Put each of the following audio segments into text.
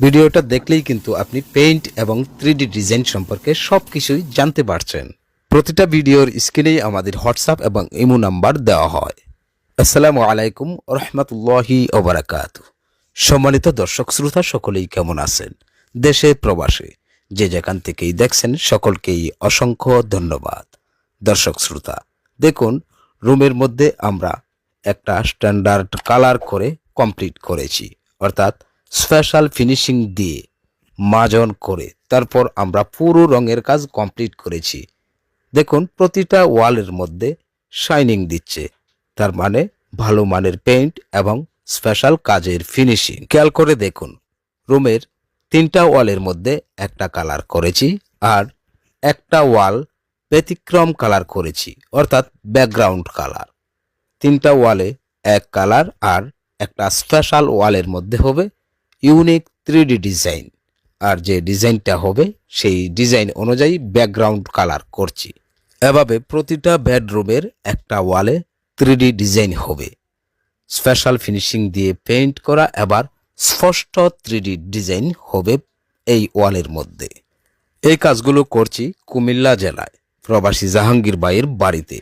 ভিডিওটা দেখলেই কিন্তু আপনি পেইন্ট এবং থ্রি ডিজাইন সম্পর্কে সব কিছুই জানতে পারছেন। প্রতিটা ভিডিওর স্ক্রিনেই আমাদের হোয়াটসঅ্যাপ এবং ইমো নাম্বার দেওয়া হয়। আসসালামু আলাইকুম রহমতুল্লাহি ওবরাকাত। সম্মানিত দর্শক শ্রোতা, সকলেই কেমন আছেন? দেশে, প্রবাসে, যে যেখান থেকেই দেখছেন, সকলকেই অসংখ্য ধন্যবাদ। দর্শক শ্রোতা, দেখুন, রুমের মধ্যে আমরা একটা স্ট্যান্ডার্ড কালার করে কমপ্লিট করেছি। অর্থাৎ স্পেশাল ফিনিশিং দিয়ে মাজন করে, তারপর আমরা পুরো রঙের কাজ কমপ্লিট করেছি। দেখুন, প্রতিটা ওয়ালের মধ্যে শাইনিং দিচ্ছে, তার মানে ভালো মানের পেইন্ট এবং স্পেশাল কাজের ফিনিশিং খেয়াল করে দেখুন, রুমের তিনটা ওয়ালের মধ্যে একটা কালার করেছি আর একটা ওয়াল ব্যতিক্রম কালার করেছি, অর্থাৎ ব্যাকগ্রাউন্ড কালার তিনটা ওয়ালে এক কালার আর একটা স্পেশাল ওয়ালের মধ্যে হবে ইউনিক থ্রি ডিজাইন আর যে ডিজাইনটা হবে, সেই ডিজাইন অনুযায়ী ব্যাকগ্রাউন্ড কালার করছি। এভাবে প্রতিটা বেডরুমের একটা ওয়ালে থ্রি ডিজাইন হবে। স্পেশাল ফিনিশিং দিয়ে পেইন্ট করা এবার স্পষ্ট থ্রি ডিজাইন হবে এই ওয়ালের মধ্যে। এই কাজগুলো করছি কুমিল্লা জেলায়, প্রবাসী জাহাঙ্গীর বাইয়ের বাড়িতে।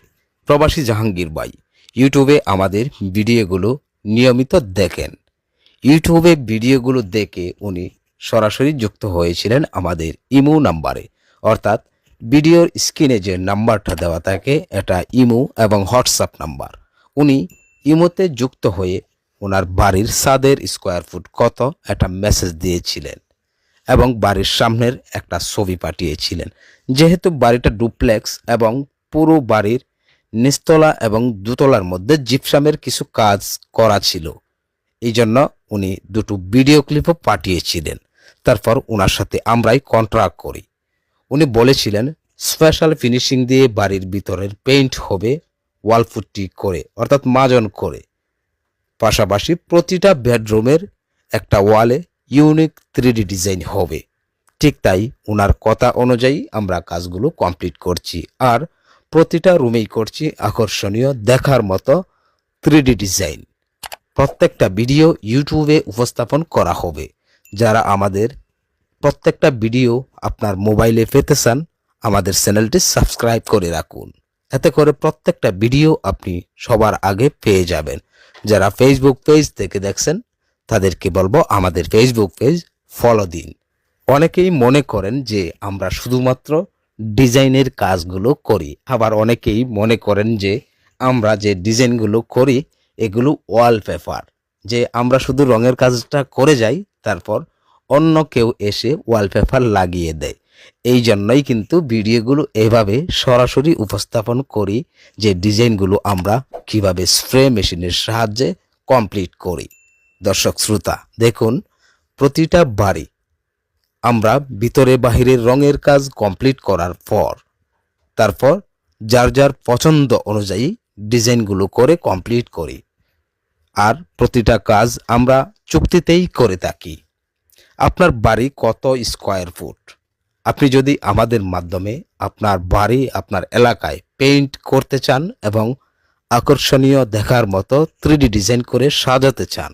প্রবাসী জাহাঙ্গীর বাই ইউটিউবে আমাদের ভিডিওগুলো নিয়মিত দেখেন। ইউটিউবে ভিডিওগুলো দেখে উনি সরাসরি যুক্ত হয়েছিলেন আমাদের ইমো নাম্বারে। অর্থাৎ ভিডিওর স্ক্রিনে যে নাম্বারটা দেওয়া থাকে, এটা ইমো এবং হোয়াটসঅ্যাপ নাম্বার। উনি ইমোতে যুক্ত হয়ে ওনার বাড়ির সাদের স্কোয়ার ফুট কত একটা মেসেজ দিয়েছিলেন এবং বাড়ির সামনের একটা ছবি পাঠিয়েছিলেন। যেহেতু বাড়িটা ডুপ্লেক্স এবং পুরো বাড়ির নিচতলা এবং দুতলার মধ্যে জিপসামের কিছু কাজ করা ছিল এই জন্য উনি দুটো ভিডিও ক্লিপও পাঠিয়েছিলেন। তারপর ওনার সাথে আমরাই কন্ট্রাক্ট করি। উনি বলেছিলেন স্পেশাল ফিনিশিং দিয়ে বাড়ির ভিতরের পেইন্ট হবে ওয়াল ফুটটি করে, অর্থাৎ মাজন করে। পাশাপাশি প্রতিটা বেডরুমের একটা ওয়ালে ইউনিক থ্রি ডিজাইন হবে। ঠিক তাই ওনার কথা অনুযায়ী আমরা কাজগুলো কমপ্লিট করছি আর প্রতিটা রুমেই করছি আকর্ষণীয় দেখার মতো থ্রি ডিজাইন প্রত্যেকটা ভিডিও ইউটিউবে উপস্থাপন করা হবে। যারা আমাদের প্রত্যেকটা ভিডিও আপনার মোবাইলে পেতে চান, আমাদের চ্যানেলটি সাবস্ক্রাইব করে রাখুন। এতে করে প্রত্যেকটা ভিডিও আপনি সবার আগে পেয়ে যাবেন। যারা ফেসবুক পেজ থেকে দেখছেন, তাদেরকে বলব আমাদের ফেসবুক পেজ ফলো দিন। অনেকেই মনে করেন যে আমরা শুধুমাত্র ডিজাইনের কাজগুলো করি। আবার অনেকেই মনে করেন যে আমরা যে ডিজাইনগুলো করি এগুলো ওয়ালপেপার যে আমরা শুধু রঙের কাজটা করে যাই, তারপর অন্য কেউ এসে ওয়ালপেপার লাগিয়ে দেয়। এই জন্যই কিন্তু ভিডিওগুলো এভাবে সরাসরি উপস্থাপন করি, যে ডিজাইনগুলো আমরা কীভাবে স্প্রে মেশিনের সাহায্যে কমপ্লিট করি। দর্শক শ্রোতা, দেখুন, প্রতিটা বাড়ি আমরা ভিতরে বাহিরের রঙের কাজ কমপ্লিট করার পর, তারপর যার যার পছন্দ অনুযায়ী ডিজাইনগুলো করে কমপ্লিট করি। আর প্রতিটা কাজ আমরা চুক্তিতেই করে থাকি। আপনার বাড়ি কত স্কোয়ার ফুট? আপনি যদি আমাদের মাধ্যমে আপনার বাড়ি আপনার এলাকায় পেইন্ট করতে চান এবং আকর্ষণীয় দেখার মতো থ্রি ডিজাইন করে সাজাতে চান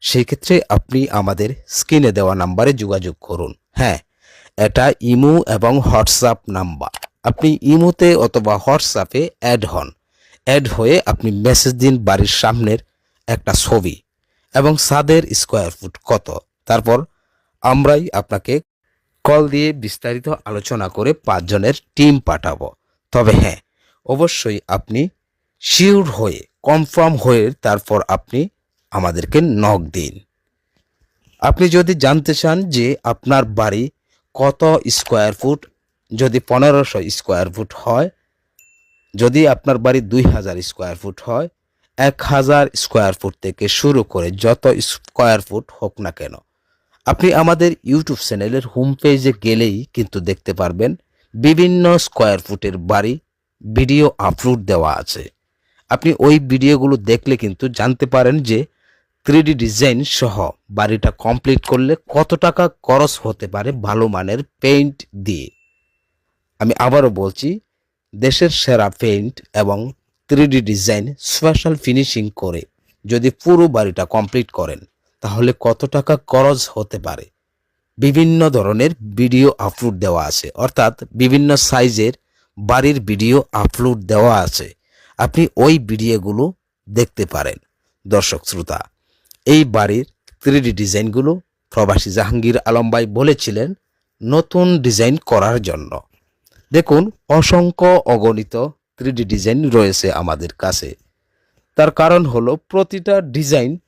সেই ক্ষেত্রে আপনি আমাদের স্ক্রিনে দেওয়া নাম্বারে যোগাযোগ করুন। হ্যাঁ এটা ইমো এবং হোয়াটসঅ্যাপ নাম্বার। আপনি ইমোতে অথবা হোয়াটসঅ্যাপে অ্যাড হন। অ্যাড হয়ে আপনি মেসেজ দিন বাড়ির সামনের একটা ছবি এবং ছাদের স্কোয়ার ফুট কত? তারপর আমরাই আপনাকে কল দিয়ে বিস্তারিত আলোচনা করে পাঁচজনের টিম পাঠাবো। তবে হ্যাঁ অবশ্যই আপনি শিওর হয়ে, কনফার্ম হয়ে তারপর আপনি আমাদেরকে নক দিন। আপনি যদি জানতে চান যে আপনার বাড়ি কত স্কোয়ার ফুট, যদি পনেরোশো স্কোয়ার ফুট হয়, যদি আপনার বাড়ি দুই হাজার স্কোয়ার ফুট হয় এক হাজার স্কোয়ার ফুট থেকে শুরু করে যত স্কোয়ার ফুট হোক না কেন, আপনি আমাদের ইউটিউব চ্যানেলের হোম পেজে গেলেই কিন্তু দেখতে পারবেন বিভিন্ন স্কোয়ার ফুটের বাড়ি ভিডিও আপলোড দেওয়া আছে। আপনি ওই ভিডিওগুলো দেখলে কিন্তু জানতে পারেন যে থ্রি ডিজাইন সহ বাড়িটা কমপ্লিট করলে কত টাকা খরচ হতে পারে ভালো মানের পেইন্ট দিয়ে। আমি আবারও বলছি, দেশের সেরা পেইন্ট এবং থ্রি ডিজাইন স্পেশাল ফিনিশিং করে যদি পুরো বাড়িটা কমপ্লিট করেন, তাহলে কত টাকা খরচ হতে পারে? বিভিন্ন ধরনের ভিডিও আপলোড দেওয়া আছে। অর্থাৎ বিভিন্ন সাইজের বাড়ির ভিডিও আপলোড দেওয়া আছে। আপনি ওই ভিডিওগুলো দেখতে পারেন। দর্শক, শ্রোতা, এই বাড়ির থ্রিডি ডিজাইনগুলো প্রবাসী জাহাঙ্গীর আলম ভাই বলেছিলেন নতুন ডিজাইন করার জন্য। দেখুন, অসংখ্য অগণিত থ্রিডি ডিজাইন রয়েছে আমাদের কাছে। তার কারণ হলো প্রতিটা ডিজাইন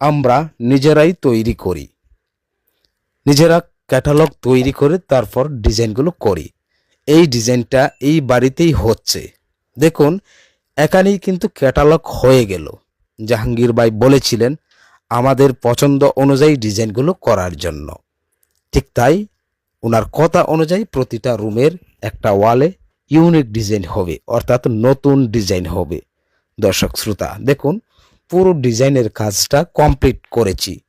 আমরা নিজেরাই তৈরি করি। নিজেরা ক্যাটালগ তৈরি করে তারপর ডিজাইনগুলো করি। এই ডিজাইনটা এই বাড়িতেই হচ্ছে। দেখুন, এখানেই কিন্তু ক্যাটালগ হয়ে গেল। জাহাঙ্গীর ভাই বলেছিলেন, আমাদের পছন্দ অনুযায়ী ডিজাইনগুলো করার জন্য। ঠিক তাই ওনার কথা অনুযায়ী প্রতিটা রুমের একটা ওয়ালে ইউনিক ডিজাইন হবে, অর্থাৎ নতুন ডিজাইন হবে। দর্শক, শ্রোতা, দেখুন, পুরো ডিজাইনের কাজটা কমপ্লিট করেছি।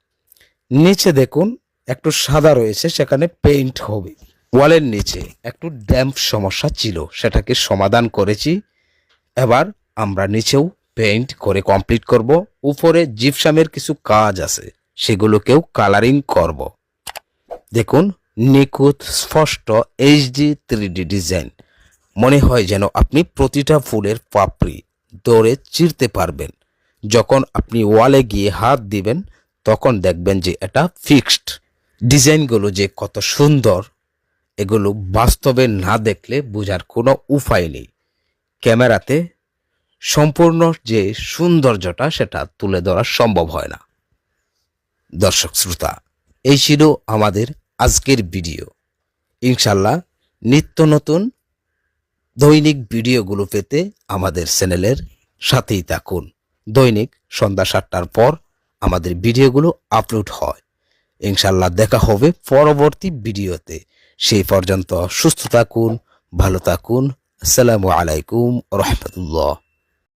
নিচে দেখুন, একটু সাদা রয়েছে, সেখানে পেইন্ট হবে। ওয়ালের নিচে একটু ড্যাম্প সমস্যা ছিল, সেটাকে সমাধান করেছি। এবার আমরা নিচেও পেইন্ট করে কমপ্লিট করব। উপরে জিপসামের কিছু কাজ আছে, সেগুলোকেও কালারিং করব। দেখুন, নিখুঁত স্পষ্ট এইচডি থ্রি ডিজাইন। মনে হয় যেন আপনি প্রতিটা ফুলের পাপড়ি দৌড়ে চিরতে পারবেন। যখন আপনি ওয়ালে গিয়ে হাত দিবেন, তখন দেখবেন যে এটা ফিক্সড। ডিজাইনগুলো যে কত সুন্দর, এগুলো বাস্তবে না দেখলে বোঝার কোনো উপায় নেই। ক্যামেরাতে সম্পূর্ণ যে সৌন্দর্যটা, সেটা তুলে ধরা সম্ভব হয় না। দর্শক শ্রোতা, এই ছিল আমাদের আজকের ভিডিও। ইনশাল্লাহ নিত্য নতুন দৈনিক ভিডিওগুলো পেতে আমাদের চ্যানেলের সাথেই থাকুন। দৈনিক সন্ধ্যা সাতটার পর আমাদের ভিডিওগুলো আপলোড হয়। ইনশাল্লাহ দেখা হবে পরবর্তী ভিডিওতে। সেই পর্যন্ত সুস্থ থাকুন, ভালো থাকুন। আসসালামু আলাইকুম রহমতুল্লাহ।